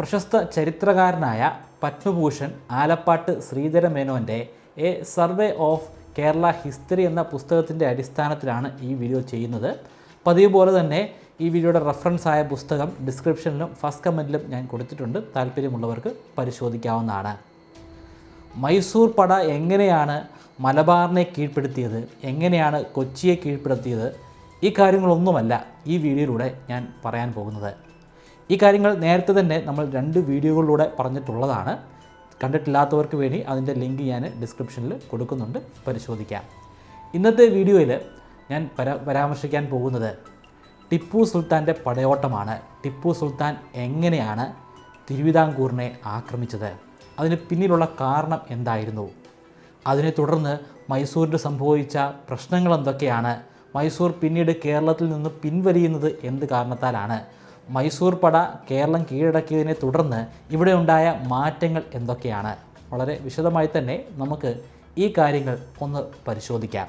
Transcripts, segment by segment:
പ്രശസ്ത ചരിത്രകാരനായ പത്മഭൂഷൺ ആലപ്പാട്ട് ശ്രീധര മേനോന്റെ a survey of Kerala history എന്ന പുസ്തകത്തിന്റെ അടിസ്ഥാനത്തിലാണ് ഈ വീഡിയോ ചെയ്യുന്നത്. പതിവ് പോലെ തന്നെ ഈ വീഡിയോയുടെ റെഫറൻസ് ആയ പുസ്തകം ഡിസ്ക്രിപ്ഷനിലും ഫസ്റ്റ് കമന്റിലും ഞാൻ കൊടുത്തിട്ടുണ്ട്. താല്പര്യമുള്ളവർക്ക് പരിശോധിക്കാവുന്നതാണ്. മൈസൂർ പട എങ്ങനെയാണ് മലബാറിനെ കീഴ്പ്പെടുത്തിയത്? എങ്ങനെയാണ് കൊച്ചിയെ കീഴ്പ്പെടുത്തിയത്? ഈ കാര്യങ്ങളൊന്നുമല്ല ഈ വീഡിയോയിലൂടെ ഞാൻ പറയാൻ പോകുന്നത്. ഈ കാര്യങ്ങൾ നേരത്തെ തന്നെ നമ്മൾ രണ്ട് വീഡിയോകളിലൂടെ പറഞ്ഞിട്ടുള്ളതാണ്. കണ്ടിട്ടില്ലാത്തവർക്ക് വേണ്ടി അതിന്റെ ലിങ്ക് ഞാൻ ഡിസ്ക്രിപ്ഷനിൽ കൊടുക്കുന്നുണ്ട്. പരിശോധിക്കാം. ഇന്നത്തെ വീഡിയോയിൽ ഞാൻ പരാ പരാമർശിക്കാൻ പോകുന്നത് ടിപ്പു സുൽത്താന്റെ പടയോട്ടമാണ്. ടിപ്പു സുൽത്താൻ എങ്ങനെയാണ് തിരുവിതാംകൂറിനെ ആക്രമിച്ചത്? അതിന് പിന്നിലുള്ള കാരണം എന്തായിരുന്നു? അതിനെ തുടർന്ന് മൈസൂരിൽ സംഭവിച്ച പ്രശ്നങ്ങൾ എന്തൊക്കെയാണ്? മൈസൂർ പിന്നീട് കേരളത്തിൽ നിന്ന് പിൻവലിയുന്നത് എന്ത് കാരണത്താലാണ്? മൈസൂർ പട കേരളം കീഴടക്കിയതിനെ തുടർന്ന് ഇവിടെ ഉണ്ടായ മാറ്റങ്ങൾ എന്തൊക്കെയാണ്? വളരെ വിശദമായി തന്നെ നമുക്ക് ഈ കാര്യങ്ങൾ ഒന്ന് പരിശോധിക്കാം.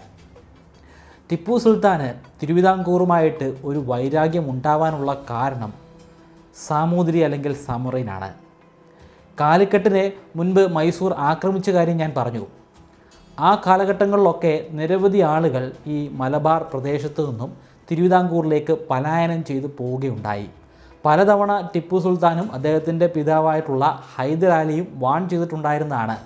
ടിപ്പു സുൽത്താന് തിരുവിതാംകൂറുമായിട്ട് ഒരു വൈരാഗ്യം ഉണ്ടാവാനുള്ള കാരണം സാമൂതിരി അല്ലെങ്കിൽ സമറൈനാണ്. കാലിക്കട്ടിനെ മുൻപ് മൈസൂർ ആക്രമിച്ച കാര്യം ഞാൻ പറഞ്ഞു. ആ കാലഘട്ടങ്ങളിലൊക്കെ നിരവധി ആളുകൾ ഈ മലബാർ പ്രദേശത്തു നിന്നും തിരുവിതാംകൂറിലേക്ക് പലായനം ചെയ്തു പോവുകയുണ്ടായി. പലതവണ ടിപ്പു സുൽത്താനും അദ്ദേഹത്തിന്റെ പിതാവായിട്ടുള്ള ഹൈദരാലിയും വാൺ ചെയ്തിട്ടുണ്ടായിരുന്നതാണ്.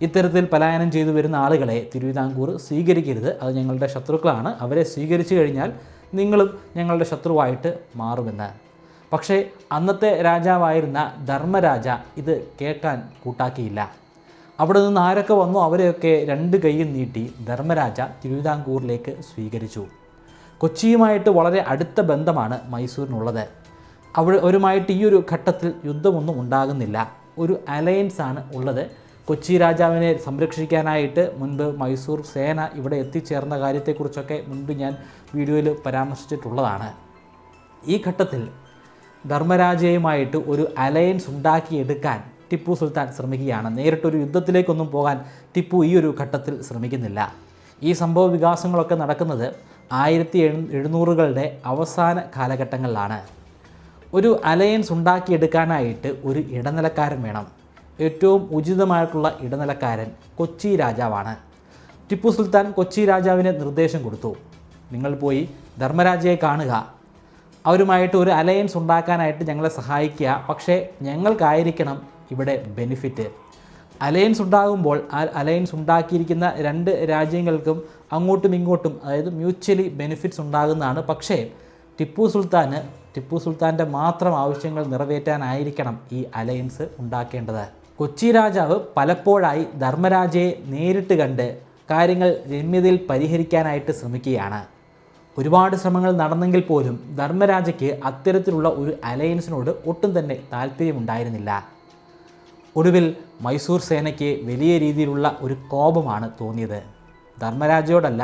ഇത്തരത്തിൽ പലായനം ചെയ്തു വരുന്ന ആളുകളെ തിരുവിതാംകൂർ സ്വീകരിക്കരുത്. അത് ഞങ്ങളുടെ ശത്രുക്കളാണ്. അവരെ സ്വീകരിച്ചു കഴിഞ്ഞാൽ നിങ്ങളും ഞങ്ങളുടെ ശത്രുവായിട്ട് മാറുമെന്ന്. പക്ഷേ അന്നത്തെ രാജാവായിരുന്ന ധർമ്മരാജ ഇത് കേൾക്കാൻ കൂട്ടാക്കിയില്ല. അവിടെ നിന്ന് ആരൊക്കെ വന്നു അവരെയൊക്കെ രണ്ട് കൈയും നീട്ടി ധർമ്മരാജ തിരുവിതാംകൂറിലേക്ക് സ്വീകരിച്ചു. കൊച്ചിയുമായിട്ട് വളരെ അടുത്ത ബന്ധമാണ് മൈസൂരിനുള്ളത്. അവിടെ അവരുമായിട്ട് ഈ ഒരു ഘട്ടത്തിൽ യുദ്ധമൊന്നും ഉണ്ടാകുന്നില്ല. ഒരു അലയൻസ് ആണ് ഉള്ളത്. കൊച്ചി രാജാവിനെ സംരക്ഷിക്കാനായിട്ട് മുൻപ് മൈസൂർ സേന ഇവിടെ എത്തിച്ചേർന്ന കാര്യത്തെക്കുറിച്ചൊക്കെ മുൻപ് ഞാൻ വീഡിയോയിൽ പരാമർശിച്ചിട്ടുള്ളതാണ്. ഈ ഘട്ടത്തിൽ ധർമ്മരാജയുമായിട്ട് ഒരു അലയൻസ് ഉണ്ടാക്കിയെടുക്കാൻ ടിപ്പു സുൽത്താൻ ശ്രമിക്കുകയാണ്. നേരിട്ടൊരു യുദ്ധത്തിലേക്കൊന്നും പോകാൻ ടിപ്പു ഈ ഒരു ഘട്ടത്തിൽ ശ്രമിക്കുന്നില്ല. ഈ സംഭവ വികാസങ്ങളൊക്കെ നടക്കുന്നത് ആയിരത്തി എഴു എഴുന്നൂറുകളുടെ അവസാന കാലഘട്ടങ്ങളിലാണ്. ഒരു അലയൻസ് ഉണ്ടാക്കിയെടുക്കാനായിട്ട് ഒരു ഇടനിലക്കാരൻ വേണം. ഏറ്റവും ഉചിതമായിട്ടുള്ള ഇടനിലക്കാരൻ കൊച്ചി രാജാവാണ്. ടിപ്പു സുൽത്താൻ കൊച്ചി രാജാവിന് നിർദ്ദേശം കൊടുത്തു. നിങ്ങൾ പോയി ധർമ്മരാജയെ കാണുക. അവരുമായിട്ട് ഒരു അലയൻസ് ഉണ്ടാക്കാനായിട്ട് ഞങ്ങളെ സഹായിക്കുക. പക്ഷേ ഞങ്ങൾക്കായിരിക്കണം ഇവിടെ ബെനിഫിറ്റ് അലയൻസ് ഉണ്ടാകുമ്പോൾ ആ അലയൻസ് ഉണ്ടാക്കിയിരിക്കുന്ന രണ്ട് രാജ്യങ്ങൾക്കും അങ്ങോട്ടും ഇങ്ങോട്ടും അതായത് മ്യൂച്വലി ബെനിഫിറ്റ്സ് ഉണ്ടാകുന്നതാണ്. പക്ഷേ ടിപ്പു സുൽത്താന് ടിപ്പു സുൽത്താന്റെ മാത്രം ആവശ്യങ്ങൾ നിറവേറ്റാനായിരിക്കണം ഈ അലയൻസ് ഉണ്ടാക്കേണ്ടത്. കൊച്ചി രാജാവ് പലപ്പോഴായി ധർമ്മരാജയെ നേരിട്ട് കണ്ട് കാര്യങ്ങൾ രമ്യതയിൽ പരിഹരിക്കാനായിട്ട് ശ്രമിക്കുകയാണ്. ഒരുപാട് ശ്രമങ്ങൾ നടന്നെങ്കിൽ പോലും ധർമ്മരാജയ്ക്ക് അത്തരത്തിലുള്ള ഒരു അലയൻസിനോട് ഒട്ടും തന്നെ താല്പര്യമുണ്ടായിരുന്നില്ല. ഒടുവിൽ മൈസൂർ സേനയ്ക്ക് വലിയ രീതിയിലുള്ള ഒരു കോപമാണ് തോന്നിയത്. ധർമ്മരാജയോടല്ല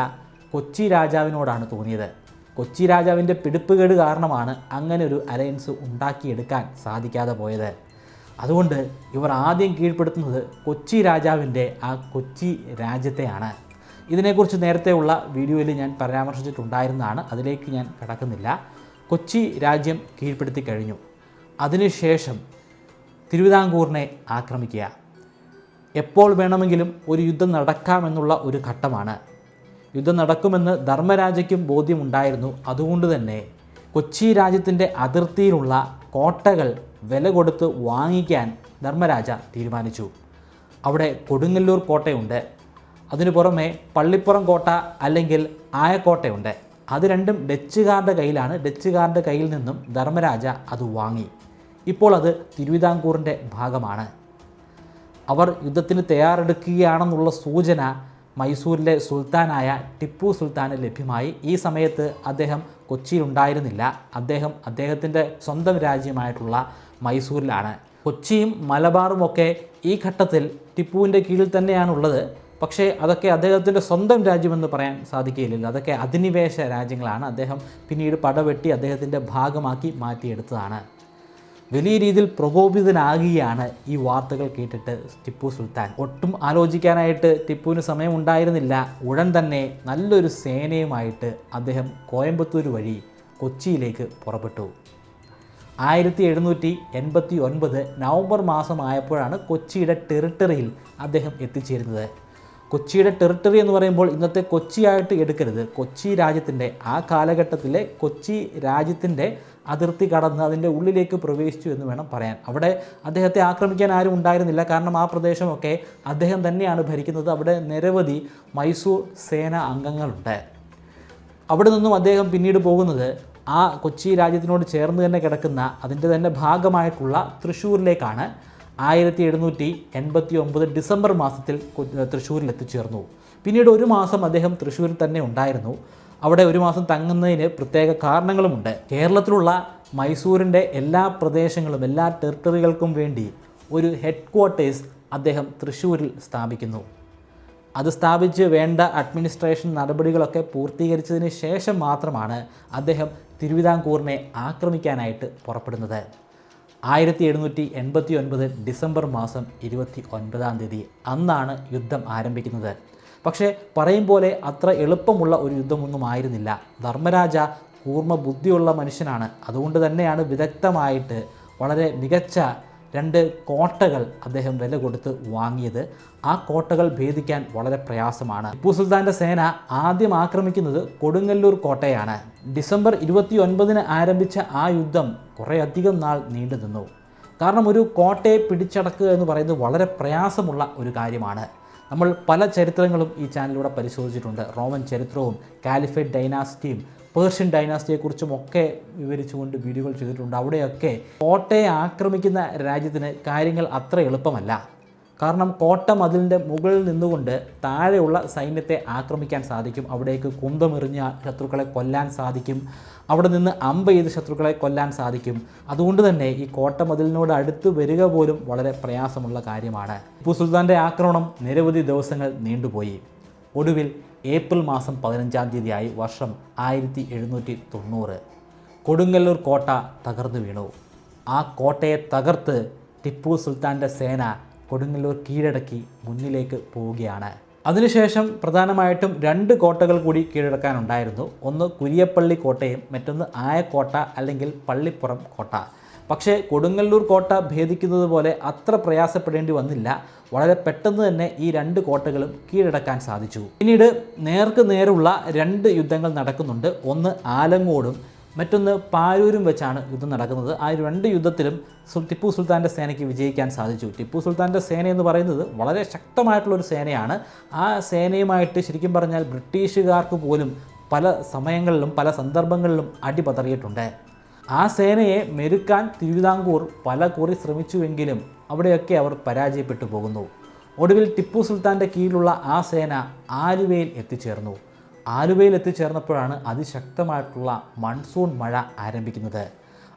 കൊച്ചി രാജാവിനോടാണ് തോന്നിയത്. കൊച്ചി രാജാവിന്റെ പിടിപ്പുകേട് കാരണമാണ് അങ്ങനെ ഒരു അലയൻസ് ഉണ്ടാക്കിയെടുക്കാൻ സാധിക്കാതെ പോയത്. അതുകൊണ്ട് ഇവർ ആദ്യം കീഴ്പ്പെടുത്തുന്നത് കൊച്ചി രാജാവിന്റെ ആ കൊച്ചി രാജ്യത്തെയാണ്. ഇതിനെക്കുറിച്ച് നേരത്തെയുള്ള വീഡിയോയിൽ ഞാൻ പരാമർശിച്ചിട്ടുണ്ടായിരുന്നതാണ്. അതിലേക്ക് ഞാൻ കടക്കുന്നില്ല. കൊച്ചി രാജ്യം കീഴ്പ്പെടുത്തി കഴിഞ്ഞു. അതിനുശേഷം തിരുവിതാംകൂറിനെ ആക്രമിക്കുക. എപ്പോൾ വേണമെങ്കിലും ഒരു യുദ്ധം നടക്കാമെന്നുള്ള ഒരു ഘട്ടമാണ്. യുദ്ധം നടക്കുമെന്ന് ധർമ്മരാജയ്ക്കും ബോധ്യമുണ്ടായിരുന്നു. അതുകൊണ്ട് തന്നെ കൊച്ചി രാജ്യത്തിന്റെ അതിർത്തിയിലുള്ള കോട്ടകൾ വില കൊടുത്ത് വാങ്ങിക്കാൻ ധർമ്മരാജ തീരുമാനിച്ചു. അവിടെ കൊടുങ്ങല്ലൂർ കോട്ടയുണ്ട്. അതിനു പുറമെ പള്ളിപ്പുറം കോട്ട അല്ലെങ്കിൽ ആയക്കോട്ടയുണ്ട്. അത് രണ്ടും ഡച്ചുകാരുടെ കയ്യിലാണ്. ഡച്ചുകാരുടെ കയ്യിൽ നിന്നും ധർമ്മരാജ അത് വാങ്ങി. ഇപ്പോൾ അത് തിരുവിതാംകൂറിന്റെ ഭാഗമാണ്. അവർ യുദ്ധത്തിന് തയ്യാറെടുക്കുകയാണെന്നുള്ള സൂചന മൈസൂരിലെ സുൽത്താനായ ടിപ്പു സുൽത്താന് ലഭ്യമായി. ഈ സമയത്ത് അദ്ദേഹം കൊച്ചിയിലുണ്ടായിരുന്നില്ല. അദ്ദേഹം അദ്ദേഹത്തിന്റെ സ്വന്തം രാജ്യമായിട്ടുള്ള മൈസൂരിലാണ്. കൊച്ചിയും മലബാറും ഒക്കെ ഈ ഘട്ടത്തിൽ ടിപ്പുവിന്റെ കീഴിൽ തന്നെയാണുള്ളത്. പക്ഷേ അതൊക്കെ അദ്ദേഹത്തിന്റെ സ്വന്തം രാജ്യമെന്ന് പറയാൻ സാധിക്കുകയില്ലല്ലോ അതൊക്കെ അധിനിവേശ രാജ്യങ്ങളാണ്. അദ്ദേഹം പിന്നീട് പടവെട്ടി അദ്ദേഹത്തിന്റെ ഭാഗമാക്കി മാറ്റിയെടുത്തതാണ്. വലിയ രീതിയിൽ പ്രകോപിതനാകുകയാണ് ഈ വാർത്തകൾ കേട്ടിട്ട് ടിപ്പു സുൽത്താൻ. ഒട്ടും ആലോചിക്കാനായിട്ട് ടിപ്പുവിന് സമയമുണ്ടായിരുന്നില്ല. ഉടൻ തന്നെ നല്ലൊരു സേനയുമായിട്ട് അദ്ദേഹം കോയമ്പത്തൂർ വഴി കൊച്ചിയിലേക്ക് പുറപ്പെട്ടു. ആയിരത്തി എഴുന്നൂറ്റി എൺപത്തി ഒൻപത് നവംബർ മാസമായപ്പോഴാണ് കൊച്ചിയുടെ ടെറിട്ടറിയിൽ അദ്ദേഹം എത്തിച്ചേരുന്നത്. കൊച്ചിയുടെ ടെറിട്ടറി എന്ന് പറയുമ്പോൾ ഇന്നത്തെ കൊച്ചിയായിട്ട് എടുക്കരുത്. കൊച്ചി രാജ്യത്തിന്റെ ആ കാലഘട്ടത്തിലെ കൊച്ചി രാജ്യത്തിന്റെ അതിർത്തി കടന്ന് അതിന്റെ ഉള്ളിലേക്ക് പ്രവേശിച്ചു എന്ന് വേണം പറയാൻ. അവിടെ അദ്ദേഹത്തെ ആക്രമിക്കാൻ ആരും ഉണ്ടായിരുന്നില്ല. കാരണം ആ പ്രദേശമൊക്കെ അദ്ദേഹം തന്നെയാണ് ഭരിക്കുന്നത്. അവിടെ നിരവധി മൈസൂർ സേന അംഗങ്ങളുണ്ട്. അവിടെ നിന്നും അദ്ദേഹം പിന്നീട് പോകുന്നത് ആ കൊച്ചി രാജ്യത്തിനോട് ചേർന്ന് തന്നെ കിടക്കുന്ന അതിന്റെ തന്നെ ഭാഗമായിട്ടുള്ള തൃശ്ശൂരിലേക്കാണ്. ആയിരത്തി എഴുന്നൂറ്റി എൺപത്തി ഒമ്പത് ഡിസംബർ മാസത്തിൽ തൃശ്ശൂരിൽ എത്തിച്ചേർന്നു പിന്നീട് ഒരു മാസം അദ്ദേഹം തൃശ്ശൂരിൽ തന്നെ ഉണ്ടായിരുന്നു. അവിടെ ഒരു മാസം തങ്ങുന്നതിന് പ്രത്യേക കാരണങ്ങളുമുണ്ട്. കേരളത്തിലുള്ള മൈസൂരിന്റെ എല്ലാ പ്രദേശങ്ങളും എല്ലാ ടെറിട്ടറികൾക്കും വേണ്ടി ഒരു ഹെഡ് ക്വാർട്ടേഴ്സ് അദ്ദേഹം തൃശ്ശൂരിൽ സ്ഥാപിക്കുന്നു. അത് സ്ഥാപിച്ച് വേണ്ട അഡ്മിനിസ്ട്രേഷൻ നടപടികളൊക്കെ പൂർത്തീകരിച്ചതിന് ശേഷം മാത്രമാണ് അദ്ദേഹം തിരുവിതാംകൂറിനെ ആക്രമിക്കാനായിട്ട് പുറപ്പെടുന്നത്. ആയിരത്തി എഴുന്നൂറ്റി എൺപത്തി ഒൻപത് ഡിസംബർ മാസം ഇരുപത്തി ഒൻപതാം തീയതി അന്നാണ് യുദ്ധം ആരംഭിക്കുന്നത്. പക്ഷേ പറയും പോലെ അത്ര എളുപ്പമുള്ള ഒരു യുദ്ധമൊന്നും ആയിരുന്നില്ല. ധർമ്മരാജ കൂർമ്മ ബുദ്ധിയുള്ള മനുഷ്യനാണ്. അതുകൊണ്ട് തന്നെയാണ് വിദഗ്ധമായിട്ട് വളരെ മികച്ച രണ്ട് കോട്ടകൾ അദ്ദേഹം വില കൊടുത്ത് വാങ്ങിയത്. ആ കോട്ടകൾ ഭേദിക്കാൻ വളരെ പ്രയാസമാണ്. ടിപ്പു സുൽത്താന്റെ സേന ആദ്യം ആക്രമിക്കുന്നത് കൊടുങ്ങല്ലൂർ കോട്ടയാണ്. ഡിസംബർ ഇരുപത്തി ഒൻപതിന് ആരംഭിച്ച ആ യുദ്ധം കുറേയധികം നാൾ നീണ്ടു നിന്നു. കാരണം ഒരു കോട്ടയെ പിടിച്ചടക്കുക എന്ന് പറയുന്നത് വളരെ പ്രയാസമുള്ള ഒരു കാര്യമാണ്. നമ്മൾ പല ചരിത്രങ്ങളും ഈ ചാനലിലൂടെ പരിശോധിച്ചിട്ടുണ്ട്. റോമൻ ചരിത്രവും കാലിഫേറ്റ് ഡൈനാസ്റ്റിയും പേർഷ്യൻ ഡൈനാസ്റ്റിയെക്കുറിച്ചും ഒക്കെ വിവരിച്ചുകൊണ്ട് വീഡിയോകൾ ചെയ്തിട്ടുണ്ട്. അവിടെയൊക്കെ കോട്ടയെ ആക്രമിക്കുന്ന രാജ്യത്തിന് കാര്യങ്ങൾ അത്ര എളുപ്പമല്ല. കാരണം കോട്ട മതിലിന്റെ മുകളിൽ നിന്നുകൊണ്ട് താഴെയുള്ള സൈന്യത്തെ ആക്രമിക്കാൻ സാധിക്കും. അവിടേക്ക് കുന്തമെറിഞ്ഞ ശത്രുക്കളെ കൊല്ലാൻ സാധിക്കും. അവിടെ നിന്ന് അമ്പ ചെയ്ത് ശത്രുക്കളെ കൊല്ലാൻ സാധിക്കും. അതുകൊണ്ട് തന്നെ ഈ കോട്ട മതിലിനോട് അടുത്ത് വരിക പോലും വളരെ പ്രയാസമുള്ള കാര്യമാണ്. ടിപ്പു സുൽത്താന്റെ ആക്രമണം നിരവധി ദിവസങ്ങൾ നീണ്ടുപോയി. ഒടുവിൽ ഏപ്രിൽ മാസം പതിനഞ്ചാം തീയതിയായി വർഷം ആയിരത്തി എഴുന്നൂറ്റി തൊണ്ണൂറ് കൊടുങ്ങല്ലൂർ കോട്ട തകർന്നു വീണു. ആ കോട്ടയെ തകർത്ത് ടിപ്പു സുൽത്താന്റെ സേന കൊടുങ്ങല്ലൂർ കീഴടക്കി മുന്നിലേക്ക് പോവുകയാണ്. അതിനുശേഷം പ്രധാനമായിട്ടും രണ്ട് കോട്ടകൾ കൂടി കീഴടക്കാനുണ്ടായിരുന്നു. ഒന്ന് കുരിയപ്പള്ളി കോട്ടയും മറ്റൊന്ന് ആയക്കോട്ട അല്ലെങ്കിൽ പള്ളിപ്പുറം കോട്ട. പക്ഷേ കൊടുങ്ങല്ലൂർ കോട്ട ഭേദിക്കുന്നത് പോലെ അത്ര പ്രയാസപ്പെടേണ്ടി വന്നില്ല. വളരെ പെട്ടെന്ന് തന്നെ ഈ രണ്ട് കോട്ടകളും കീഴടക്കാൻ സാധിച്ചു. പിന്നീട് നേർക്ക് നേരുള്ള രണ്ട് യുദ്ധങ്ങൾ നടക്കുന്നുണ്ട്. ഒന്ന് ആലങ്ങോടും മറ്റൊന്ന് പാരൂരും വെച്ചാണ് യുദ്ധം നടക്കുന്നത്. ആ രണ്ട് യുദ്ധത്തിലും ടിപ്പു സുൽത്താന്റെ സേനയ്ക്ക് വിജയിക്കാൻ സാധിച്ചു. ടിപ്പു സുൽത്താന്റെ സേന എന്ന് പറയുന്നത് വളരെ ശക്തമായിട്ടുള്ളൊരു സേനയാണ്. ആ സേനയുമായിട്ട് ശരിക്കും പറഞ്ഞാൽ ബ്രിട്ടീഷുകാർക്ക് പോലും പല സമയങ്ങളിലും പല സന്ദർഭങ്ങളിലും അടിപതറിയിട്ടുണ്ട്. ആ സേനയെ മെരുക്കാൻ തിരുവിതാംകൂർ പല കുറി ശ്രമിച്ചുവെങ്കിലും അവിടെയൊക്കെ അവർ പരാജയപ്പെട്ടു പോകുന്നു. ഒടുവിൽ ടിപ്പു സുൽത്താന്റെ കീഴിലുള്ള ആ സേന ആലുവയിൽ എത്തിച്ചേർന്നു. ആലുവയിൽ എത്തിച്ചേർന്നപ്പോഴാണ് അതിശക്തമായിട്ടുള്ള മൺസൂൺ മഴ ആരംഭിക്കുന്നത്.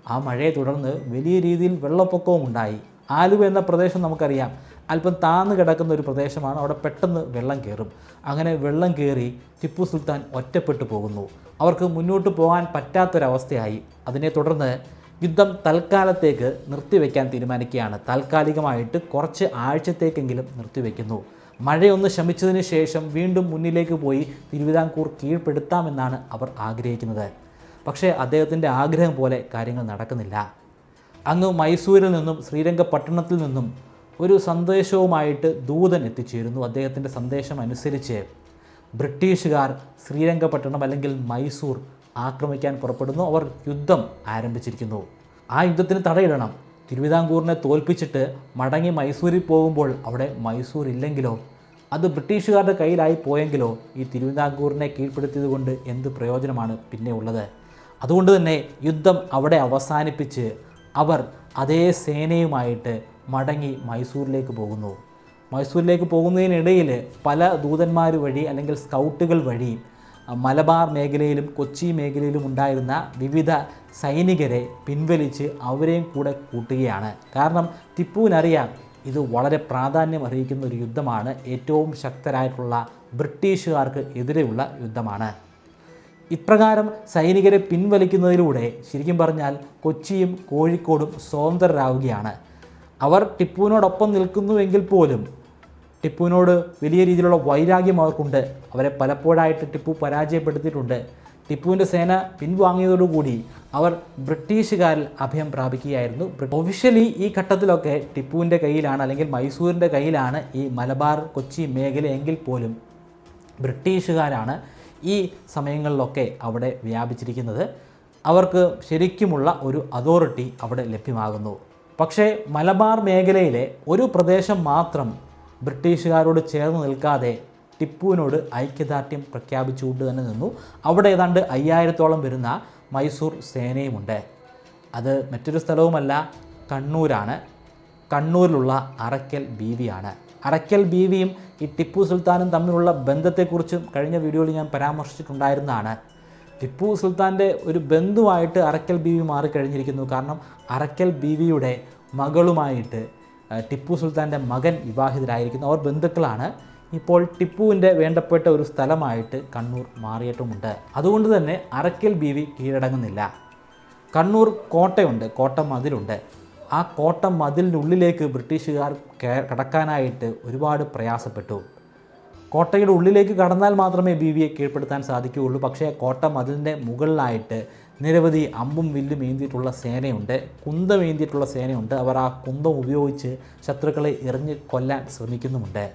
ആ മഴയെ തുടർന്ന് വലിയ രീതിയിൽ വെള്ളപ്പൊക്കവും ഉണ്ടായി ആലുവ എന്ന പ്രദേശം നമുക്കറിയാം. അല്പം താന്നു കിടക്കുന്ന ഒരു പ്രദേശമാണ്. അവിടെ പെട്ടെന്ന് വെള്ളം കയറും. അങ്ങനെ വെള്ളം കയറി ടിപ്പു സുൽത്താൻ ഒറ്റപ്പെട്ടു പോകുന്നു. അവർക്ക് മുന്നോട്ട് പോകാൻ പറ്റാത്തൊരവസ്ഥയായി. അതിനെ തുടർന്ന് യുദ്ധം തൽക്കാലത്തേക്ക് നിർത്തിവെക്കാൻ തീരുമാനിക്കുകയാണ്. താൽക്കാലികമായിട്ട് കുറച്ച് ആഴ്ചത്തേക്കെങ്കിലും നിർത്തിവെക്കുന്നു. മഴയൊന്ന് ശമിച്ചതിന് ശേഷം വീണ്ടും മുന്നിലേക്ക് പോയി തിരുവിതാംകൂർ കീഴ്പ്പെടുത്താമെന്നാണ് അവർ ആഗ്രഹിക്കുന്നത്. പക്ഷേ അദ്ദേഹത്തിന്റെ ആഗ്രഹം പോലെ കാര്യങ്ങൾ നടക്കുന്നില്ല. അങ്ങ് മൈസൂരിൽ നിന്നും ശ്രീരംഗപട്ടണത്തിൽ നിന്നും ഒരു സന്ദേശവുമായിട്ട് ദൂതൻ എത്തിച്ചേരുന്നു. അദ്ദേഹത്തിന്റെ സന്ദേശം അനുസരിച്ച് ബ്രിട്ടീഷുകാർ ശ്രീരംഗപട്ടണം അല്ലെങ്കിൽ മൈസൂർ ആക്രമിക്കാൻ പുറപ്പെടുന്നു. അവർ യുദ്ധം ആരംഭിച്ചിരിക്കുന്നു. ആ യുദ്ധത്തിന് തടയിടണം. തിരുവിതാംകൂറിനെ തോൽപ്പിച്ചിട്ട് മടങ്ങി മൈസൂരിൽ പോകുമ്പോൾ അവിടെ മൈസൂർ ഇല്ലെങ്കിലോ അത് ബ്രിട്ടീഷുകാരുടെ കയ്യിലായി പോയെങ്കിലോ ഈ തിരുവിതാംകൂറിനെ കീഴ്പ്പെടുത്തിയത് കൊണ്ട് എന്ത് പ്രയോജനമാണ് പിന്നെ ഉള്ളത്? അതുകൊണ്ട് തന്നെ യുദ്ധം അവിടെ അവസാനിപ്പിച്ച് അവർ അതേ സേനയുമായിട്ട് മടങ്ങി മൈസൂരിലേക്ക് പോകുന്നു. മൈസൂരിലേക്ക് പോകുന്നതിനിടയിൽ പല ദൂതന്മാർ വഴി അല്ലെങ്കിൽ സ്കൗട്ടുകൾ വഴി മലബാർ മേഖലയിലും കൊച്ചി മേഖലയിലും ഉണ്ടായിരുന്ന വിവിധ സൈനികരെ പിൻവലിച്ച് അവരെയും കൂടെ കൂട്ടുകയാണ്. കാരണം ടിപ്പുവിനറിയാം ഇത് വളരെ പ്രാധാന്യം അറിയിക്കുന്ന ഒരു യുദ്ധമാണ്. ഏറ്റവും ശക്തരായിട്ടുള്ള ബ്രിട്ടീഷുകാർക്ക് എതിരെയുള്ള യുദ്ധമാണ്. ഇപ്രകാരം സൈനികരെ പിൻവലിക്കുന്നതിലൂടെ ശരിക്കും പറഞ്ഞാൽ കൊച്ചിയും കോഴിക്കോടും സ്വതന്ത്രരാവുകയാണ്. അവർ ടിപ്പുവിനോടൊപ്പം നിൽക്കുന്നുവെങ്കിൽ പോലും ടിപ്പുവിനോട് വലിയ രീതിയിലുള്ള വൈരാഗ്യം അവർക്കുണ്ട്. അവരെ പലപ്പോഴായിട്ട് ടിപ്പു പരാജയപ്പെടുത്തിയിട്ടുണ്ട്. ടിപ്പുവിന്റെ സേന പിൻവാങ്ങിയതോടുകൂടി അവർ ബ്രിട്ടീഷുകാരിൽ അഭയം പ്രാപിക്കുകയായിരുന്നു. ഒഫീഷ്യലി ഈ ഘട്ടത്തിലൊക്കെ ടിപ്പുവിന്റെ കയ്യിലാണ് അല്ലെങ്കിൽ മൈസൂരിന്റെ കയ്യിലാണ് ഈ മലബാർ കൊച്ചി മേഖല എങ്കിൽ പോലും ബ്രിട്ടീഷുകാരാണ് ഈ സമയങ്ങളിലൊക്കെ അവിടെ വ്യാപിച്ചിരിക്കുന്നത്. അവർക്ക് ശരിക്കുമുള്ള ഒരു അതോറിറ്റി അവിടെ ലഭ്യമാകുന്നു. പക്ഷേ മലബാർ മേഖലയിലെ ഒരു പ്രദേശം മാത്രം ബ്രിട്ടീഷുകാരോട് ചേർന്ന് നിൽക്കാതെ ടിപ്പുവിനോട് ഐക്യദാർഢ്യം പ്രഖ്യാപിച്ചുകൊണ്ട് തന്നെ നിന്നു. അവിടെ ഏതാണ്ട് അയ്യായിരത്തോളം വരുന്ന മൈസൂർ സേനയുമുണ്ട്. അത് മറ്റൊരു സ്ഥലവുമല്ല കണ്ണൂരാണ്. കണ്ണൂരിലുള്ള അറക്കൽ ബീവിയാണ്. അറക്കൽ ബീവിയും ഈ ടിപ്പു സുൽത്താനും തമ്മിലുള്ള ബന്ധത്തെക്കുറിച്ചും കഴിഞ്ഞ വീഡിയോയിൽ ഞാൻ പരാമർശിച്ചിട്ടുണ്ടായിരുന്നതാണ്. ടിപ്പു സുൽത്താന്റെ ഒരു ബന്ധുവായിട്ട് അറക്കൽ ബീവി മാറിക്കഴിഞ്ഞിരിക്കുന്നു. കാരണം അറക്കൽ ബീവിയുടെ മകളുമായിട്ട് ടിപ്പു സുൽത്താന്റെ മകൻ വിവാഹിതരായിരിക്കുന്നു. അവർ ബന്ധുക്കളാണ്. ഇപ്പോൾ ടിപ്പുവിന്റെ വേണ്ടപ്പെട്ട ഒരു സ്ഥലമായിട്ട് കണ്ണൂർ മാറിയിട്ടുമുണ്ട്. അതുകൊണ്ട് തന്നെ അറക്കൽ ബീവി കീഴടങ്ങുന്നില്ല. കണ്ണൂർ കോട്ടയുണ്ട് കോട്ട മതിലുണ്ട്. ആ കോട്ട മതിലിനുള്ളിലേക്ക് ബ്രിട്ടീഷുകാർ കടക്കാനായിട്ട് ഒരുപാട് പ്രയാസപ്പെട്ടു. കോട്ടയുടെ ഉള്ളിലേക്ക് കടന്നാൽ മാത്രമേ ബി വിയെ കീഴ്പ്പെടുത്താൻ സാധിക്കുകയുള്ളൂ. പക്ഷേ കോട്ട മതിലിന്റെ മുകളിലായിട്ട് നിരവധി അമ്പും വില്ലും ഏന്തിയിട്ടുള്ള സേനയുണ്ട്. കുന്തം ഏന്തിയിട്ടുള്ള സേനയുണ്ട്. അവർ ആ കുന്തം ഉപയോഗിച്ച് ശത്രുക്കളെ എറിഞ്ഞ് കൊല്ലാൻ ശ്രമിക്കുന്നുമുണ്ട്.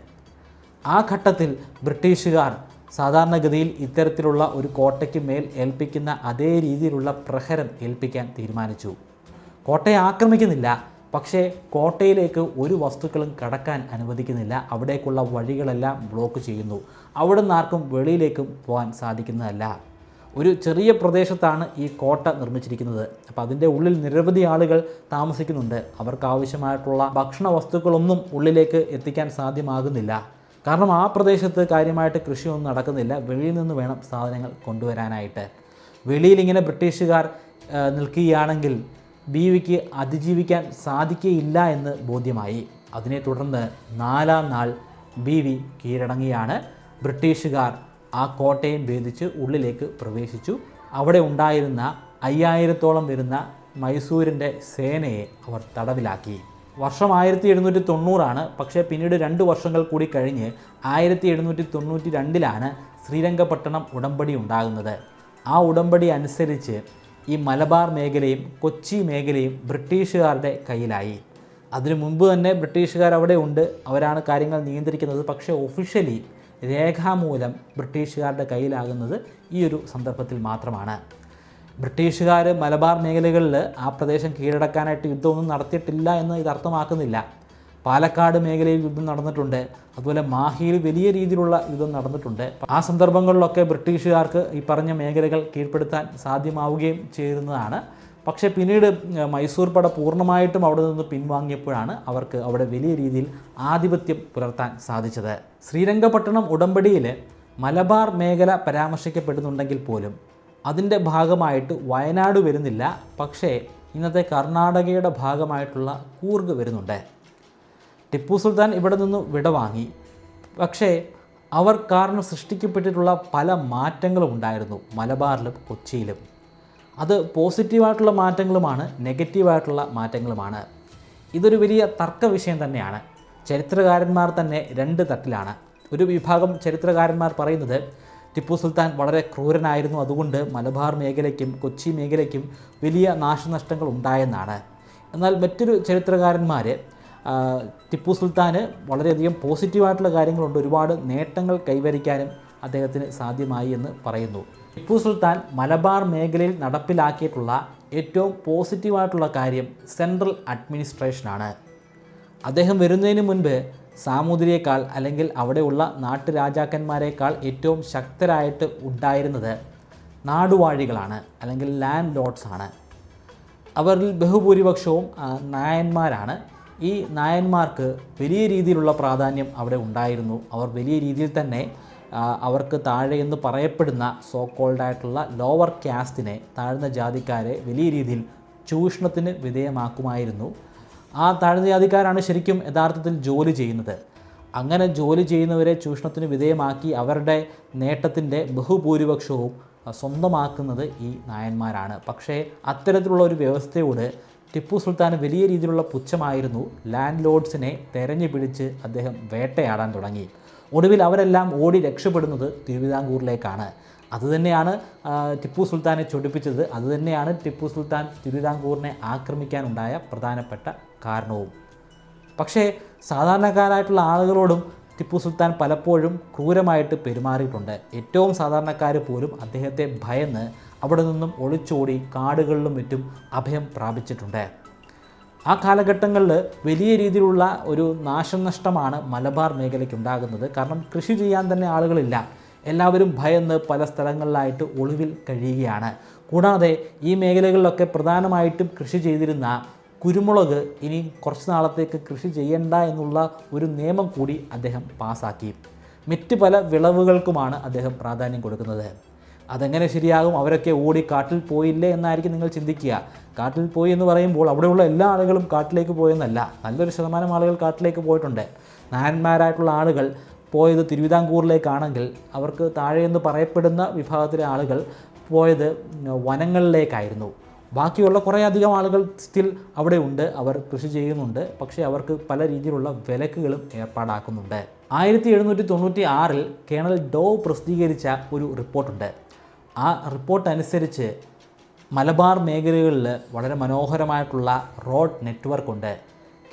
ആ ഘട്ടത്തിൽ ബ്രിട്ടീഷുകാർ സാധാരണഗതിയിൽ ഇത്തരത്തിലുള്ള ഒരു കോട്ടയ്ക്ക് മേൽ ഏൽപ്പിക്കുന്ന അതേ രീതിയിലുള്ള പ്രഹരം ഏൽപ്പിക്കാൻ തീരുമാനിച്ചു. കോട്ടയെ ആക്രമിക്കുന്നില്ല. പക്ഷേ കോട്ടയിലേക്ക് ഒരു വസ്തുക്കളും കടക്കാൻ അനുവദിക്കുന്നില്ല. അവിടേക്കുള്ള വഴികളെല്ലാം ബ്ലോക്ക് ചെയ്യുന്നു. അവിടെ നിന്നാർക്കും വെളിയിലേക്കും പോകാൻ സാധിക്കുന്നതല്ല. ഒരു ചെറിയ പ്രദേശത്താണ് ഈ കോട്ട നിർമ്മിച്ചിരിക്കുന്നത്. അപ്പോൾ അതിന്റെ ഉള്ളിൽ നിരവധി ആളുകൾ താമസിക്കുന്നുണ്ട്. അവർക്ക് ആവശ്യമായിട്ടുള്ള ഭക്ഷണ വസ്തുക്കളൊന്നും ഉള്ളിലേക്ക് എത്തിക്കാൻ സാധ്യമാകുന്നില്ല. കാരണം ആ പ്രദേശത്ത് കാര്യമായിട്ട് കൃഷിയൊന്നും നടക്കുന്നില്ല. വെളിയിൽ നിന്ന് വേണം സാധനങ്ങൾ കൊണ്ടുവരാനായിട്ട്. വെളിയിൽ ഇങ്ങനെ ബ്രിട്ടീഷുകാർ നിൽക്കുകയാണെങ്കിൽ ബീവിക്ക് അതിജീവിക്കാൻ സാധിക്കുകയില്ല എന്ന് ബോധ്യമായി. അതിനെ തുടർന്ന് നാലാം നാൾ ബീവി കീഴടങ്ങിയാണ്. ബ്രിട്ടീഷുകാർ ആ കോട്ടയം ഭേദിച്ച് ഉള്ളിലേക്ക് പ്രവേശിച്ചു. അവിടെ ഉണ്ടായിരുന്ന അയ്യായിരത്തോളം വരുന്ന മൈസൂരിന്റെ സേനയെ അവർ തടവിലാക്കി. വർഷം ആയിരത്തി എഴുന്നൂറ്റി തൊണ്ണൂറാണ് പക്ഷേ പിന്നീട് രണ്ട് വർഷങ്ങൾ കൂടി കഴിഞ്ഞ് ആയിരത്തി എഴുന്നൂറ്റി തൊണ്ണൂറ്റി രണ്ടിലാണ് ശ്രീരംഗപട്ടണം ഉടമ്പടി ഉണ്ടാകുന്നത്. ആ ഉടമ്പടി അനുസരിച്ച് ഈ മലബാർ മേഖലയും കൊച്ചി മേഖലയും ബ്രിട്ടീഷുകാരുടെ കയ്യിലായി. അതിനു മുമ്പ് തന്നെ ബ്രിട്ടീഷുകാർ അവിടെ ഉണ്ട്. അവരാണ് കാര്യങ്ങൾ നിയന്ത്രിക്കുന്നത്. പക്ഷേ ഒഫീഷ്യലി രേഖാമൂലം ബ്രിട്ടീഷുകാരുടെ കയ്യിലാകുന്നത് ഈ ഒരു സന്ദർഭത്തിൽ മാത്രമാണ്. ബ്രിട്ടീഷുകാർ മലബാർ മേഖലകളിൽ ആ പ്രദേശം കീഴടക്കാനായിട്ട് യുദ്ധമൊന്നും നടത്തിയിട്ടില്ല എന്ന് ഇത് അർത്ഥമാക്കുന്നില്ല. പാലക്കാട് മേഖലയിൽ യുദ്ധം നടന്നിട്ടുണ്ട്. അതുപോലെ മാഹിയിൽ വലിയ രീതിയിലുള്ള യുദ്ധം നടന്നിട്ടുണ്ട്. ആ സന്ദർഭങ്ങളിലൊക്കെ ബ്രിട്ടീഷുകാർക്ക് ഈ പറഞ്ഞ മേഖലകൾ കീഴ്പ്പെടുത്താൻ സാധ്യമാവുകയും ചെയ്യുന്നതാണ് പക്ഷേ പിന്നീട് മൈസൂർ പട പൂർണമായിട്ടും അവിടെ നിന്ന് പിൻവാങ്ങിയപ്പോഴാണ് അവർക്ക് അവിടെ വലിയ രീതിയിൽ ആധിപത്യം പുലർത്താൻ സാധിച്ചത്. ശ്രീരംഗപട്ടണം ഉടമ്പടിയിൽ മലബാർ മേഖല പരാമർശിക്കപ്പെടുന്നുണ്ടെങ്കിൽ പോലും അതിന്റെ ഭാഗമായിട്ട് വയനാട് വരുന്നില്ല. പക്ഷേ ഇന്നത്തെ കർണാടകയുടെ ഭാഗമായിട്ടുള്ള കൂർഗ് വരുന്നുണ്ട്. ടിപ്പു സുൽത്താൻ ഇവിടെ നിന്ന് വിടവാങ്ങി. പക്ഷേ അവർ കാരണം സൃഷ്ടിക്കപ്പെട്ടിട്ടുള്ള പല മാറ്റങ്ങളും ഉണ്ടായിരുന്നു മലബാറിലും കൊച്ചിയിലും. അത് പോസിറ്റീവായിട്ടുള്ള മാറ്റങ്ങളുമാണ് നെഗറ്റീവായിട്ടുള്ള മാറ്റങ്ങളുമാണ്. ഇതൊരു വലിയ തർക്ക വിഷയം തന്നെയാണ്. ചരിത്രകാരന്മാർ തന്നെ രണ്ട് തട്ടിലാണ്. ഒരു വിഭാഗം ചരിത്രകാരന്മാർ പറയുന്നത് ടിപ്പു സുൽത്താൻ വളരെ ക്രൂരനായിരുന്നു അതുകൊണ്ട് മലബാർ മേഖലയ്ക്കും കൊച്ചി മേഖലയ്ക്കും വലിയ നാശനഷ്ടങ്ങൾ ഉണ്ടായെന്നാണ് എന്നാൽ മറ്റൊരു ചരിത്രകാരന്മാർ ടിപ്പു സുൽത്താന് വളരെയധികം പോസിറ്റീവായിട്ടുള്ള കാര്യങ്ങളുണ്ട്. ഒരുപാട് നേട്ടങ്ങൾ കൈവരിക്കാനും അദ്ദേഹത്തിന് സാധ്യമായി എന്ന് പറയുന്നു. ടിപ്പു സുൽത്താൻ മലബാർ മേഖലയിൽ നടപ്പിലാക്കിയിട്ടുള്ള ഏറ്റവും പോസിറ്റീവായിട്ടുള്ള കാര്യം സെൻട്രൽ അഡ്മിനിസ്ട്രേഷനാണ്. അദ്ദേഹം വരുന്നതിന് മുൻപ് സാമൂതിരിയേക്കാൾ അല്ലെങ്കിൽ അവിടെയുള്ള നാട്ടുരാജാക്കന്മാരെക്കാൾ ഏറ്റവും ശക്തരായിട്ട് ഉണ്ടായിരുന്നത് നാടുവാഴികളാണ് അല്ലെങ്കിൽ ലാൻഡ് ലോഡ്സ് ആണ് അവരിൽ ബഹുഭൂരിപക്ഷവും നായന്മാരാണ്. ഈ നായന്മാർക്ക് വലിയ രീതിയിലുള്ള പ്രാധാന്യം അവിടെ ഉണ്ടായിരുന്നു. അവർ വലിയ രീതിയിൽ തന്നെ അവർക്ക് താഴെ എന്ന് പറയപ്പെടുന്ന സോ കോൾഡ് ആയിട്ടുള്ള ലോവർ കാസ്റ്റിനെ താഴ്ന്ന ജാതിക്കാരെ വലിയ രീതിയിൽ ചൂഷണത്തിന് വിധേയമാക്കുമായിരുന്നു. ആ താഴ്ന്ന ജാതിക്കാരാണ് ശരിക്കും യഥാർത്ഥത്തിൽ ജോലി ചെയ്യുന്നത്. അങ്ങനെ ജോലി ചെയ്യുന്നവരെ ചൂഷണത്തിന് വിധേയമാക്കി അവരുടെ നേട്ടത്തിന്റെ ബഹുഭൂരിപക്ഷവും സ്വന്തമാക്കുന്നത് ഈ നായന്മാരാണ്. പക്ഷേ അത്തരത്തിലുള്ള ഒരു വ്യവസ്ഥയോട് ടിപ്പു സുൽത്താൻ വലിയ രീതിയിലുള്ള പുച്ഛമായിരുന്നു ലാൻഡ് ലോഡ്സിനെ തെരഞ്ഞു പിടിച്ച് അദ്ദേഹം വേട്ടയാടാൻ തുടങ്ങി. ഒടുവിൽ അവരെല്ലാം ഓടി രക്ഷപ്പെടുന്നത് തിരുവിതാംകൂറിലേക്കാണ്. അതുതന്നെയാണ് ടിപ്പു സുൽത്താനെ ചൊടിപ്പിച്ചത്. അതുതന്നെയാണ് ടിപ്പു സുൽത്താൻ തിരുവിതാംകൂറിനെ ആക്രമിക്കാനുണ്ടായ പ്രധാനപ്പെട്ട കാരണവും. പക്ഷേ സാധാരണക്കാരായിട്ടുള്ള ആളുകളോടും ടിപ്പു സുൽത്താൻ പലപ്പോഴും ക്രൂരമായിട്ട് പെരുമാറിയിട്ടുണ്ട്. ഏറ്റവും സാധാരണക്കാർ പോലും അദ്ദേഹത്തെ ഭയന്ന് അവിടെ നിന്നും ഒളിച്ചോടി കാടുകളിലും മറ്റും അഭയം പ്രാപിച്ചിട്ടുണ്ട്. ആ കാലഘട്ടങ്ങളിൽ വലിയ രീതിയിലുള്ള ഒരു നാശനഷ്ടമാണ് മലബാർ മേഖലയ്ക്ക് ഉണ്ടാകുന്നത്. കാരണം കൃഷി ചെയ്യാൻ തന്നെ ആളുകളില്ല. എല്ലാവരും ഭയന്ന് പല സ്ഥലങ്ങളിലായിട്ട് ഒളിവിൽ കഴിയുകയാണ്. കൂടാതെ ഈ മേഖലകളിലൊക്കെ പ്രധാനമായിട്ടും കൃഷി ചെയ്തിരുന്ന കുരുമുളക് ഇനി കുറച്ച് നാളത്തേക്ക് കൃഷി ചെയ്യണ്ട എന്നുള്ള ഒരു നിയമം കൂടി അദ്ദേഹം പാസാക്കി. മറ്റ് പല വിളവുകൾക്കുമാണ് അദ്ദേഹം പ്രാധാന്യം കൊടുക്കുന്നത്. അതെങ്ങനെ ശരിയാകും? അവരൊക്കെ ഓടി കാട്ടിൽ പോയില്ലേ എന്നായിരിക്കും നിങ്ങൾ ചിന്തിക്കുക. കാട്ടിൽ പോയി എന്ന് പറയുമ്പോൾ അവിടെയുള്ള എല്ലാ ആളുകളും കാട്ടിലേക്ക് പോയെന്നല്ല. നല്ലൊരു ശതമാനം ആളുകൾ കാട്ടിലേക്ക് പോയിട്ടുണ്ട്. നായന്മാരായിട്ടുള്ള ആളുകൾ പോയത് തിരുവിതാംകൂറിലേക്കാണെങ്കിൽ അവർക്ക് താഴെ എന്ന് പറയപ്പെടുന്ന വിഭാഗത്തിലെ ആളുകൾ പോയത് വനങ്ങളിലേക്കായിരുന്നു. ബാക്കിയുള്ള കുറേ അധികം ആളുകൾ സ്റ്റിൽ അവിടെ ഉണ്ട്. അവർ കൃഷി ചെയ്യുന്നുണ്ട്. പക്ഷേ അവർക്ക് പല രീതിയിലുള്ള വിലക്കുകളും ഏർപ്പാടാക്കുന്നുണ്ട്. ആയിരത്തി എഴുന്നൂറ്റി തൊണ്ണൂറ്റി ആറിൽ കേണൽ ഡോ പ്രസിദ്ധീകരിച്ച ഒരു റിപ്പോർട്ടുണ്ട്. ആ റിപ്പോർട്ട് അനുസരിച്ച് മലബാർ മേഖലകളിൽ വളരെ മനോഹരമായിട്ടുള്ള റോഡ് നെറ്റ്വർക്ക് ഉണ്ട്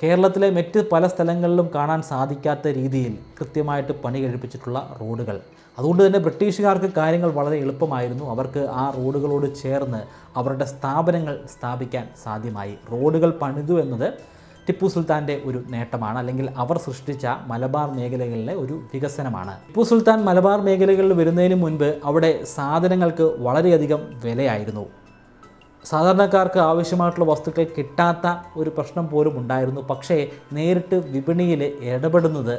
കേരളത്തിലെ മറ്റ് പല സ്ഥലങ്ങളിലും കാണാൻ സാധിക്കാത്ത രീതിയിൽ കൃത്യമായിട്ട് പണി കഴിപ്പിച്ചിട്ടുള്ള റോഡുകൾ. അതുകൊണ്ട് തന്നെ ബ്രിട്ടീഷുകാർക്ക് കാര്യങ്ങൾ വളരെ എളുപ്പമായിരുന്നു. അവർക്ക് ആ റോഡുകളോട് ചേർന്ന് അവരുടെ സ്ഥാപനങ്ങൾ സ്ഥാപിക്കാൻ സാധ്യമായി. റോഡുകൾ പണിതു എന്നത് ടിപ്പു സുൽത്താന്റെ ഒരു നേട്ടമാണ് അല്ലെങ്കിൽ അവർ സൃഷ്ടിച്ച മലബാർ മേഖലകളിലെ ഒരു വികസനമാണ്. ടിപ്പു സുൽത്താൻ മലബാർ മേഖലകളിൽ വരുന്നതിന് മുൻപ് അവിടെ സാധനങ്ങൾക്ക് വളരെയധികം വിലയായിരുന്നു. സാധാരണക്കാർക്ക് ആവശ്യമായിട്ടുള്ള വസ്തുക്കൾ കിട്ടാത്ത ഒരു പ്രശ്നം പോലും ഉണ്ടായിരുന്നു. പക്ഷേ നേരിട്ട് വിപണിയിൽ ഇടപെടുന്നത്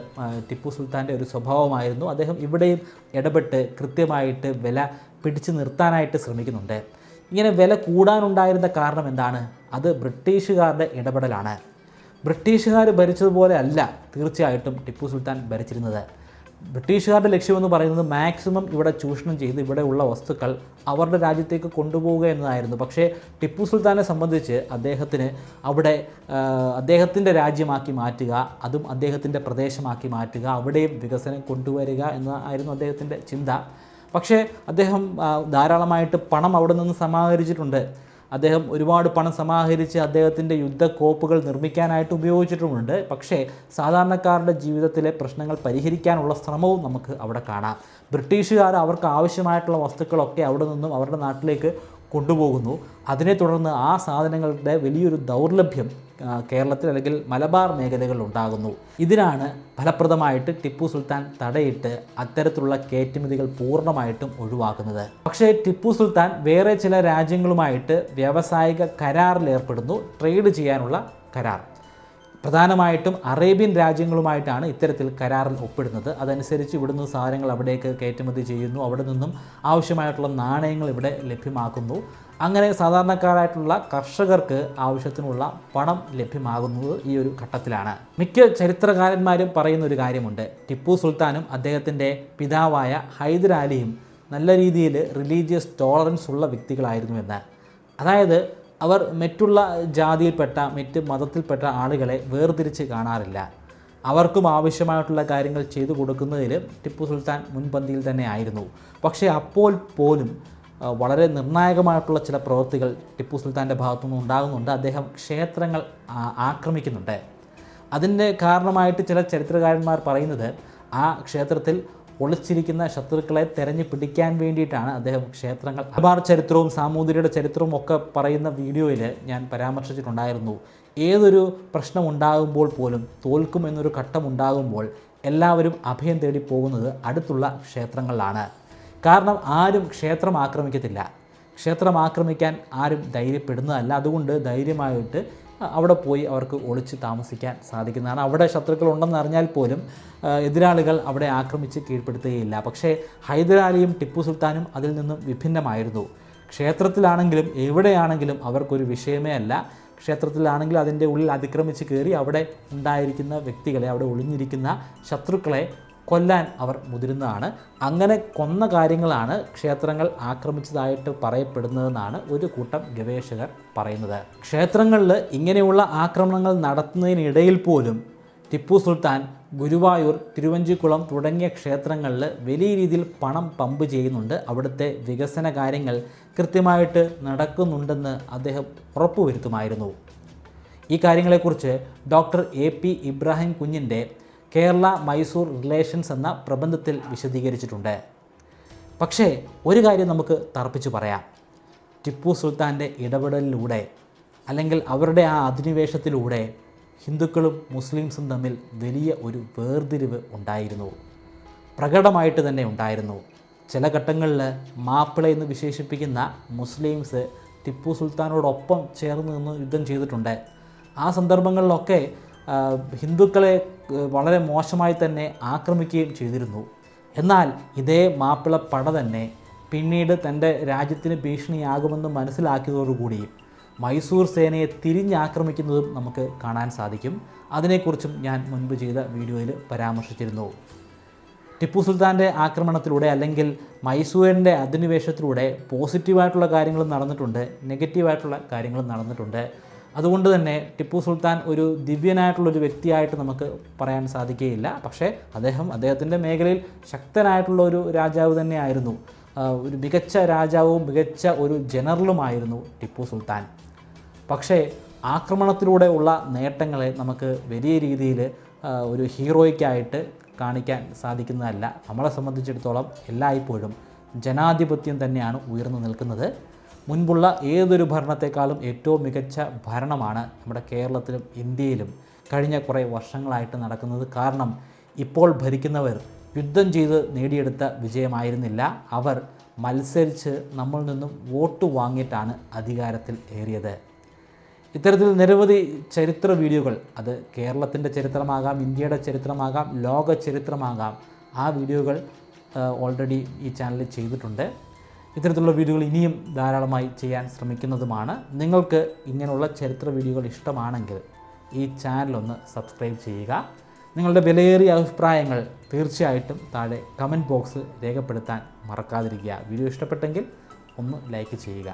ടിപ്പു സുൽത്താന്റെ ഒരു സ്വഭാവമായിരുന്നു. അദ്ദേഹം ഇവിടെയും ഇടപെട്ട് കൃത്യമായിട്ട് വില പിടിച്ചു നിർത്താനായിട്ട് ശ്രമിക്കുന്നുണ്ട്. ഇങ്ങനെ വില കൂടാനുണ്ടായിരുന്ന കാരണം എന്താണ്? അത് ബ്രിട്ടീഷുകാരുടെ ഇടപെടലാണ്. ബ്രിട്ടീഷുകാർ ഭരിച്ചതുപോലെ അല്ല തീർച്ചയായിട്ടും ടിപ്പു സുൽത്താൻ ഭരിച്ചിരുന്നത്. ബ്രിട്ടീഷുകാരുടെ ലക്ഷ്യമെന്ന് പറയുന്നത് മാക്സിമം ഇവിടെ ചൂഷണം ചെയ്ത് ഇവിടെയുള്ള വസ്തുക്കൾ അവരുടെ രാജ്യത്തേക്ക് കൊണ്ടുപോവുക എന്നതായിരുന്നു. പക്ഷേ ടിപ്പു സുൽത്താനെ സംബന്ധിച്ച് അദ്ദേഹത്തിന് അവിടെ അദ്ദേഹത്തിന്റെ രാജ്യമാക്കി മാറ്റുക അതും അദ്ദേഹത്തിന്റെ പ്രദേശമാക്കി മാറ്റുക അവിടെയും വികസനം കൊണ്ടുവരിക എന്നതായിരുന്നു അദ്ദേഹത്തിന്റെ ചിന്ത. പക്ഷേ അദ്ദേഹം ധാരാളമായിട്ട് പണം അവിടെ നിന്ന് സമാഹരിച്ചിട്ടുണ്ട്. അദ്ദേഹം ഒരുപാട് പണം സമാഹരിച്ച് അദ്ദേഹത്തിന്റെ യുദ്ധക്കോപ്പുകൾ നിർമ്മിക്കാനായിട്ട് ഉപയോഗിച്ചിട്ടുമുണ്ട്. പക്ഷേ സാധാരണക്കാരുടെ ജീവിതത്തിലെ പ്രശ്നങ്ങൾ പരിഹരിക്കാനുള്ള ശ്രമവും നമുക്ക് അവിടെ കാണാം. ബ്രിട്ടീഷുകാർ അവർക്ക് ആവശ്യമായിട്ടുള്ള വസ്തുക്കളൊക്കെ അവിടെ നിന്നും അവരുടെ നാട്ടിലേക്ക് കൊണ്ടുപോകുന്നു. അതിനെ തുടർന്ന് ആ സാധനങ്ങളുടെ വലിയൊരു ദൗർലഭ്യം കേരളത്തിൽ അല്ലെങ്കിൽ മലബാർ മേഖലകളിൽ ഉണ്ടാകുന്നു. ഇതിനാണ് ഫലപ്രദമായിട്ട് ടിപ്പു സുൽത്താൻ തടയിട്ട് അത്തരത്തിലുള്ള കയറ്റുമതികൾ പൂർണമായിട്ടും ഒഴിവാക്കുന്നത്. പക്ഷേ ടിപ്പു സുൽത്താൻ വേറെ ചില രാജ്യങ്ങളുമായിട്ട് വ്യാവസായിക കരാറിൽ ഏർപ്പെടുന്നു ട്രേഡ് ചെയ്യാനുള്ള കരാർ. പ്രധാനമായിട്ടും അറേബ്യൻ രാജ്യങ്ങളുമായിട്ടാണ് ഇത്തരത്തിൽ കരാറിൽ ഒപ്പിടുന്നത്. അതനുസരിച്ച് ഇവിടുന്ന് സാധനങ്ങൾ അവിടേക്ക് കയറ്റുമതി ചെയ്യുന്നു. അവിടെ നിന്നും ആവശ്യമായിട്ടുള്ള നാണയങ്ങൾ ഇവിടെ ലഭ്യമാക്കുന്നു. അങ്ങനെ സാധാരണക്കാരായിട്ടുള്ള കർഷകർക്ക് ആവശ്യത്തിനുള്ള പണം ലഭ്യമാകുന്നത് ഈ ഒരു ഘട്ടത്തിലാണ്. മിക്ക ചരിത്രകാരന്മാരും പറയുന്ന ഒരു കാര്യമുണ്ട്. ടിപ്പു സുൽത്താനും അദ്ദേഹത്തിന്റെ പിതാവായ ഹൈദരാലിയും നല്ല രീതിയിൽ റിലീജിയസ് ടോളറൻസ് ഉള്ള വ്യക്തികളായിരുന്നു എന്ന്. അതായത് അവർ മറ്റുള്ള ജാതിയിൽപ്പെട്ട മറ്റ് മതത്തിൽപ്പെട്ട ആളുകളെ വേർതിരിച്ച് കാണാറില്ല. അവർക്കും ആവശ്യമായിട്ടുള്ള കാര്യങ്ങൾ ചെയ്തു കൊടുക്കുന്നതിൽ ടിപ്പു സുൽത്താൻ മുൻപന്തിയിൽ തന്നെ ആയിരുന്നു. പക്ഷേ അപ്പോൾ പോലും വളരെ നിർണായകമായിട്ടുള്ള ചില പ്രവൃത്തികൾ ടിപ്പു സുൽത്താന്റെ ഭാഗത്തുനിന്ന് ഉണ്ടാകുന്നുണ്ട്. അദ്ദേഹം ക്ഷേത്രങ്ങൾ ആക്രമിക്കുന്നുണ്ട്. അതിന്റെ കാരണമായിട്ട് ചില ചരിത്രകാരന്മാർ പറയുന്നത് ആ ക്ഷേത്രത്തിൽ ഒളിച്ചിരിക്കുന്ന ശത്രുക്കളെ തെരഞ്ഞു പിടിക്കാൻ വേണ്ടിയിട്ടാണ് അദ്ദേഹം ക്ഷേത്രങ്ങൾ അബാർ ചരിത്രവും സാമൂതിരിയുടെ ചരിത്രവും ഒക്കെ പറയുന്ന വീഡിയോയിൽ ഞാൻ പരാമർശിച്ചിട്ടുണ്ടായിരുന്നു. ഏതൊരു പ്രശ്നം ഉണ്ടാകുമ്പോൾ പോലും തോൽക്കും എന്നൊരു ഘട്ടം ഉണ്ടാകുമ്പോൾ എല്ലാവരും അഭയം തേടി പോകുന്നത് അടുത്തുള്ള ക്ഷേത്രങ്ങളിലാണ്. കാരണം ആരും ക്ഷേത്രം ആക്രമിക്കത്തില്ല. ക്ഷേത്രം ആക്രമിക്കാൻ ആരും ധൈര്യപ്പെടുന്നതല്ല. അതുകൊണ്ട് ധൈര്യമായിട്ട് അവിടെ പോയി അവർക്ക് ഒളിച്ച് താമസിക്കാൻ സാധിക്കുന്നതാണ് അവിടെ ശത്രുക്കൾ ഉണ്ടെന്ന് അറിഞ്ഞാൽ പോലും എതിരാളികൾ അവിടെ ആക്രമിച്ച് കീഴ്പ്പെടുത്തുകയില്ല. പക്ഷേ ഹൈദരാലിയും ടിപ്പു സുൽത്താനും അതിൽ നിന്നും വിഭിന്നമായിരുന്നു. ക്ഷേത്രത്തിലാണെങ്കിലും എവിടെയാണെങ്കിലും അവർക്കൊരു വിഷയമേ അല്ല. ക്ഷേത്രത്തിലാണെങ്കിലും അതിന്റെ ഉള്ളിൽ അതിക്രമിച്ച് കയറി അവിടെ ഉണ്ടായിരിക്കുന്ന വ്യക്തികളെ അവിടെ ഒളിഞ്ഞിരിക്കുന്ന ശത്രുക്കളെ കൊല്ലാൻ അവർ മുതിരുന്നതാണ്. അങ്ങനെ കൊന്ന കാര്യങ്ങളാണ് ക്ഷേത്രങ്ങൾ ആക്രമിച്ചതായിട്ട് പറയപ്പെടുന്നതെന്നാണ് ഒരു കൂട്ടം ഗവേഷകർ പറയുന്നത്. ക്ഷേത്രങ്ങളിൽ ഇങ്ങനെയുള്ള ആക്രമണങ്ങൾ നടത്തുന്നതിനിടയിൽ പോലും ടിപ്പു സുൽത്താൻ ഗുരുവായൂർ തിരുവഞ്ചിക്കുളം തുടങ്ങിയ ക്ഷേത്രങ്ങളിൽ വലിയ രീതിയിൽ പണം പമ്പ് ചെയ്യുന്നുണ്ട്. അവിടുത്തെ വികസന കാര്യങ്ങൾ കൃത്യമായിട്ട് നടക്കുന്നുണ്ടെന്ന് അദ്ദേഹം ഉറപ്പുവരുത്തുമായിരുന്നു. ഈ കാര്യങ്ങളെക്കുറിച്ച് ഡോക്ടർ എ പി ഇബ്രാഹിം കുഞ്ഞിന്റെ കേരള മൈസൂർ റിലേഷൻസ് എന്ന പ്രബന്ധത്തിൽ വിശദീകരിച്ചിട്ടുണ്ട്. പക്ഷേ ഒരു കാര്യം നമുക്ക് തർപ്പിച്ച് പറയാം. ടിപ്പു സുൽത്താന്റെ ഇടപെടലിലൂടെ അല്ലെങ്കിൽ അവരുടെ ആ അധിനിവേശത്തിലൂടെ ഹിന്ദുക്കളും മുസ്ലിംസും തമ്മിൽ വലിയ ഒരു വേർതിരിവ് ഉണ്ടായിരുന്നു. പ്രകടമായിട്ട് തന്നെ ഉണ്ടായിരുന്നു. ചില ഘട്ടങ്ങളിൽ മാപ്പിള എന്ന് വിശേഷിപ്പിക്കുന്ന മുസ്ലിംസ് ടിപ്പു സുൽത്താനോടൊപ്പം ചേർന്ന് നിന്ന് യുദ്ധം ചെയ്തിട്ടുണ്ട്. ആ സന്ദർഭങ്ങളിലൊക്കെ ഹിന്ദുക്കളെ വളരെ മോശമായി തന്നെ ആക്രമിക്കുകയും ചെയ്തിരുന്നു. എന്നാൽ ഇതേ പട തന്നെ പിന്നീട് തന്റെ രാജ്യത്തിന് ഭീഷണിയാകുമെന്ന് മനസ്സിലാക്കിയതോടുകൂടി മൈസൂർ സേനയെ തിരിഞ്ഞാക്രമിക്കുന്നതും നമുക്ക് കാണാൻ സാധിക്കും. അതിനെക്കുറിച്ചും ഞാൻ മുൻപ് ചെയ്ത വീഡിയോയിൽ പരാമർശിച്ചിരുന്നു. ടിപ്പു സുൽത്താന്റെ ആക്രമണത്തിലൂടെ അല്ലെങ്കിൽ മൈസൂരിന്റെ അധിനിവേശത്തിലൂടെ പോസിറ്റീവായിട്ടുള്ള കാര്യങ്ങളും നടന്നിട്ടുണ്ട് നെഗറ്റീവായിട്ടുള്ള കാര്യങ്ങളും നടന്നിട്ടുണ്ട്. അതുകൊണ്ട് തന്നെ ടിപ്പു സുൽത്താൻ ഒരു ദിവ്യനായിട്ടുള്ളൊരു വ്യക്തിയായിട്ട് നമുക്ക് പറയാൻ സാധിക്കുകയില്ല. പക്ഷേ അദ്ദേഹം അദ്ദേഹത്തിന്റെ മേഖലയിൽ ശക്തനായിട്ടുള്ള ഒരു രാജാവ് തന്നെയായിരുന്നു. ഒരു മികച്ച രാജാവും മികച്ച ഒരു ജനറലുമായിരുന്നു ടിപ്പു സുൽത്താൻ. പക്ഷേ ആക്രമണത്തിലൂടെ ഉള്ള നേട്ടങ്ങളെ നമുക്ക് വലിയ രീതിയിൽ ഒരു ഹീറോയ്ക്കായിട്ട് കാണിക്കാൻ സാധിക്കുന്നതല്ല. നമ്മളെ സംബന്ധിച്ചിടത്തോളം എല്ലായ്പ്പോഴും ജനാധിപത്യം തന്നെയാണ് ഉയർന്നു നിൽക്കുന്നത്. മുൻപുള്ള ഏതൊരു ഭരണത്തെക്കാളും ഏറ്റവും മികച്ച ഭരണമാണ് നമ്മുടെ കേരളത്തിലും ഇന്ത്യയിലും കഴിഞ്ഞ കുറേ വർഷങ്ങളായിട്ട് നടക്കുന്നത്. കാരണം ഇപ്പോൾ ഭരിക്കുന്നവർ യുദ്ധം ചെയ്ത് നേടിയെടുത്ത വിജയമായിരുന്നില്ല. അവർ മത്സരിച്ച് നമ്മളിൽ നിന്നും വോട്ട് വാങ്ങിയിട്ടാണ് അധികാരത്തിൽ ഏറിയത്. ഇത്തരത്തിൽ നിരവധി ചരിത്ര വീഡിയോകൾ അത് കേരളത്തിന്റെ ചരിത്രമാകാം ഇന്ത്യയുടെ ചരിത്രമാകാം ലോക ചരിത്രമാകാം ആ വീഡിയോകൾ ഓൾറെഡി ഈ ചാനലിൽ ചെയ്തിട്ടുണ്ട്. ഇത്തരത്തിലുള്ള വീഡിയോകൾ ഇനിയും ധാരാളമായി ചെയ്യാൻ ശ്രമിക്കുന്നതുമാണ്. നിങ്ങൾക്ക് ഇങ്ങനെയുള്ള ചരിത്ര വീഡിയോകൾ ഇഷ്ടമാണെങ്കിൽ ഈ ചാനലൊന്ന് സബ്സ്ക്രൈബ് ചെയ്യുക. നിങ്ങളുടെ വിലയേറിയ അഭിപ്രായങ്ങൾ തീർച്ചയായിട്ടും താഴെ കമന്റ് ബോക്സ് രേഖപ്പെടുത്താൻ മറക്കാതിരിക്കുക. വീഡിയോ ഇഷ്ടപ്പെട്ടെങ്കിൽ ഒന്ന് ലൈക്ക് ചെയ്യുക.